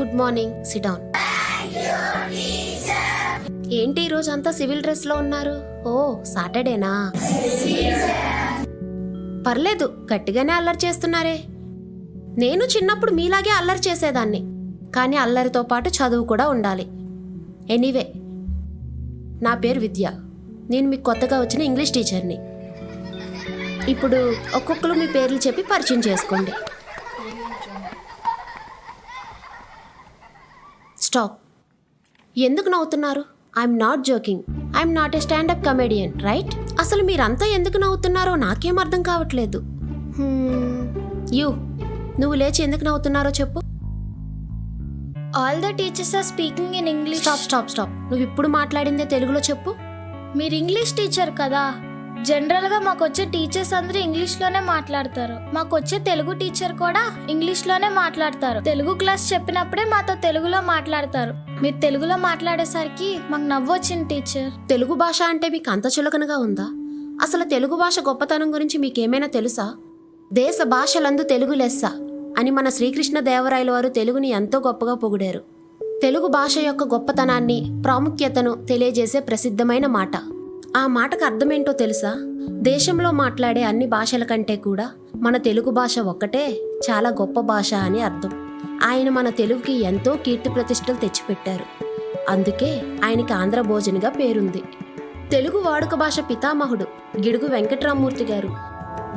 Good morning. Sit down ఏంటి ఈ రోజు అంతా సివిల్ డ్రెస్లో ఉన్నారు? ఓ సాటర్డేనా? పర్లేదు గట్టిగానే అల్లరి చేస్తున్నారే. నేను చిన్నప్పుడు మీలాగే అల్లరి చేసేదాన్ని. కానీ అల్లరితో పాటు చదువు కూడా ఉండాలి. ఎనీవే నా పేరు విద్య. నేను మీకు కొత్తగా వచ్చిన ఇంగ్లీష్ టీచర్ని. ఇప్పుడు ఒక్కొక్కరు మీ పేర్లు చెప్పి పరిచయం చేసుకోండి. స్టాప్ ఎందుకు నవ్వుతున్నారు? I'm not joking I'm not a standup comedian right అసలు మీరంతా ఎందుకు నవ్వుతున్నారో నాకేం అర్థం కావట్లేదు. యూ నువ్వు లేచి ఎందుకు నవ్వుతున్నారో చెప్పు. All the teachers are speaking in English stop stop stop నువ్వు ఇప్పుడు మాట్లాడిందే తెలుగులో చెప్పు. మీరు ఇంగ్లీష్ టీచర్ కదా. జనరల్గా మాకు వచ్చే టీచర్స్ అందరూ ఇంగ్లీష్లోనే మాట్లాడతారు. మాకు వచ్చే తెలుగు టీచర్ కూడా ఇంగ్లీష్లోనే మాట్లాడతారు. తెలుగు క్లాస్ చెప్పినప్పుడే మాతో తెలుగులో మాట్లాడతారు. మీరు తెలుగులో మాట్లాడేసరికి మాకు నవ్వు వచ్చింది టీచర్. తెలుగు భాష అంటే మీకు అంత చులకనగా ఉందా? అసలు తెలుగు భాష గొప్పతనం గురించి మీకేమైనా తెలుసా? దేశ భాషలందు తెలుగు లెస్స అని మన శ్రీకృష్ణ దేవరాయల వారు తెలుగుని ఎంతో గొప్పగా పొగిడారు. తెలుగు భాష యొక్క గొప్పతనాన్ని ప్రాముఖ్యతను తెలియజేసే ప్రసిద్ధమైన మాట. ఆ మాటకు అర్థమేంటో తెలుసా? దేశంలో మాట్లాడే అన్ని భాషల కంటే కూడా మన తెలుగు భాష ఒక్కటే చాలా గొప్ప భాష అని అర్థం. ఆయన మన తెలుగుకి ఎంతో కీర్తి ప్రతిష్టలు తెచ్చిపెట్టారు. అందుకే ఆయనకి ఆంధ్ర భోజనిగా పేరుంది. తెలుగు వాడుక భాష పితామహుడు గిడుగు వెంకట్రామూర్తి గారు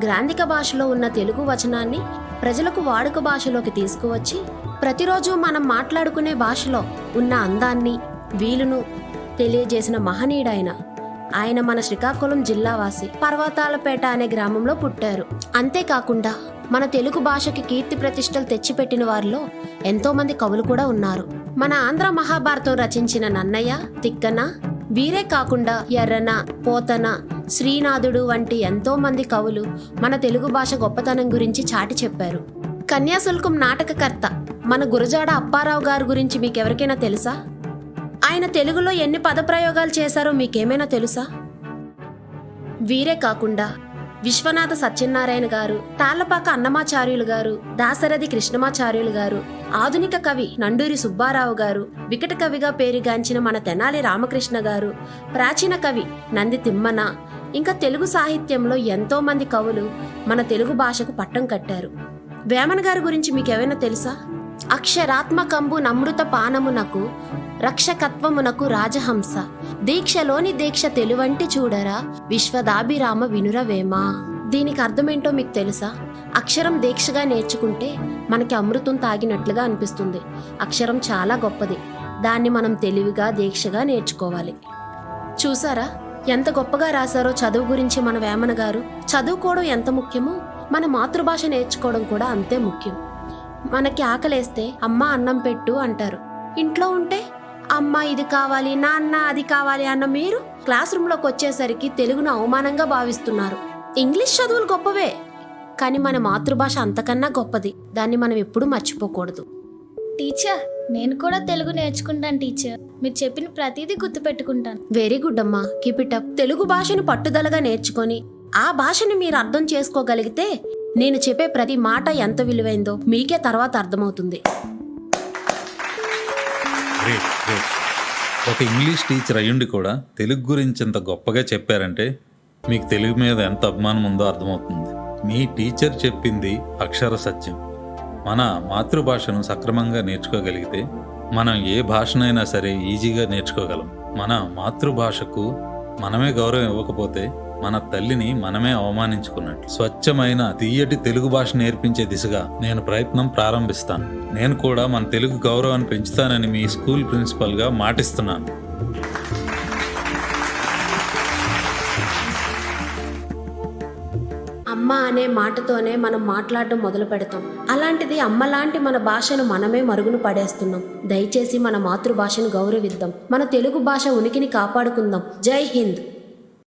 గ్రాంధిక భాషలో ఉన్న తెలుగు వచనాన్ని ప్రజలకు వాడుక భాషలోకి తీసుకువచ్చి ప్రతిరోజు మనం మాట్లాడుకునే భాషలో ఉన్న అందాన్ని వీలును తెలియజేసిన మహనీయుడైన ఆయన మన శ్రీకాకుళం జిల్లావాసి పర్వతాలపేట అనే గ్రామంలో పుట్టారు. అంతేకాకుండా మన తెలుగు భాషకి కీర్తి ప్రతిష్టలు తెచ్చిపెట్టిన వారిలో ఎంతో మంది కవులు కూడా ఉన్నారు. మన ఆంధ్ర మహాభారతం రచించిన నన్నయ్య తిక్కన వీరే కాకుండా ఎర్రన పోతన శ్రీనాథుడు వంటి ఎంతో మంది కవులు మన తెలుగు భాష గొప్పతనం గురించి చాటి చెప్పారు. కన్యాశుల్కం నాటకకర్త మన గురజాడ అప్పారావు గారి గురించి మీకెవరికైనా తెలుసా? ఆయన తెలుగులో ఎన్ని పదప్రయోగాలు చేశారో మీకేమైనా తెలుసా? వీరే కాకుండా విశ్వనాథ సత్యనారాయణ గారు తాళ్ళపాక అన్నమాచార్యులు గారు దాసరథి కృష్ణమాచార్యులు గారు ఆధునిక కవి నండూరి సుబ్బారావు గారు వికట కవిగా పేరుగాంచిన మన తెనాలి రామకృష్ణ గారు ప్రాచీన కవి నంది తిమ్మన ఇంకా తెలుగు సాహిత్యంలో ఎంతో మంది కవులు మన తెలుగు భాషకు పట్టం కట్టారు. వేమన గారి గురించి మీకేమైనా తెలుసా? అక్షరాత్మకంబు నమృత పానమునకు రక్షకత్వమునకు రాజహంస. దీక్షలోని దీక్ష తెలువంటి చూడరా విశ్వదాభిరామ వినురవేమా. దీనికి అర్థమేంటో మీకు తెలుసా? అక్షరం దీక్షగా నేర్చుకుంటే మనకి అమృతం తాగినట్లుగా అనిపిస్తుంది. అక్షరం చాలా గొప్పది. దాన్ని మనం తెలివిగా దీక్షగా నేర్చుకోవాలి. చూసారా? ఎంత గొప్పగా రాశారో చదువు గురించి మన వేమన గారు. చదువుకోవడం ఎంత ముఖ్యమో మన మాతృభాష నేర్చుకోవడం కూడా అంతే ముఖ్యం. మనకి ఆకలేస్తే అమ్మ అన్నం పెట్టు అంటారు. ఇంట్లో ఉంటే అమ్మ ఇది కావాలి నాన్న అది కావాలి అన్న మీరు క్లాస్ రూమ్లోకి వచ్చేసరికి తెలుగును అవమానంగా భావిస్తున్నారు. ఇంగ్లీష్ చదువులు గొప్పవే కానీ మన మాతృభాష అంతకన్నా గొప్పది. దాన్ని మనం ఎప్పుడూ మర్చిపోకూడదు. టీచర్ నేను కూడా తెలుగు నేర్చుకుంటాను టీచర్. మీరు చెప్పిన ప్రతిదీ గుర్తుపెట్టుకుంటాను. వెరీ గుడ్ అమ్మా కీప్ ఇట్ అప్. తెలుగు భాషను పట్టుదలగా నేర్చుకొని ఆ భాషని మీరు అర్థం చేసుకోగలిగితే నేను చెప్పే ప్రతి మాట ఎంత విలువైందో మీకే తర్వాత అర్థమవుతుంది. గ్రేట్ గ్రేట్ ఒక ఇంగ్లీష్ టీచర్ అయ్యుండి కూడా తెలుగు గురించి ఇంత గొప్పగా చెప్పారంటే మీకు తెలుగు మీద ఎంత అభిమానం ఉందో అర్థమవుతుంది. మీ టీచర్ చెప్పింది అక్షర సత్యం. మన మాతృభాషను సక్రమంగా నేర్చుకోగలిగితే మనం ఏ భాషనైనా సరే ఈజీగా నేర్చుకోగలం. మన మాతృభాషకు మనమే గౌరవం ఇవ్వకపోతే మన తల్లిని మనమే అవమానించుకున్నట్టు స్వచ్ఛమైన తీయటి తెలుగు భాష నేర్పించే దిశగా నేను ప్రయత్నం ప్రారంభిస్తాను. నేను కూడా మన తెలుగు గౌరవాన్ని పెంచుతానని మీ స్కూల్ ప్రిన్సిపల్గా మాటిస్తున్నాను. అమ్మ అనే మాటతోనే మనం మాట్లాడడం మొదలు పెడతాం. అలాంటిది అమ్మలాంటి మన భాషను మనమే మరుగున పడేస్తున్నాం. దయచేసి మన మాతృభాషను గౌరవిద్దాం. మన తెలుగు భాష ఉనికిని కాపాడుకుందాం. జై హింద్.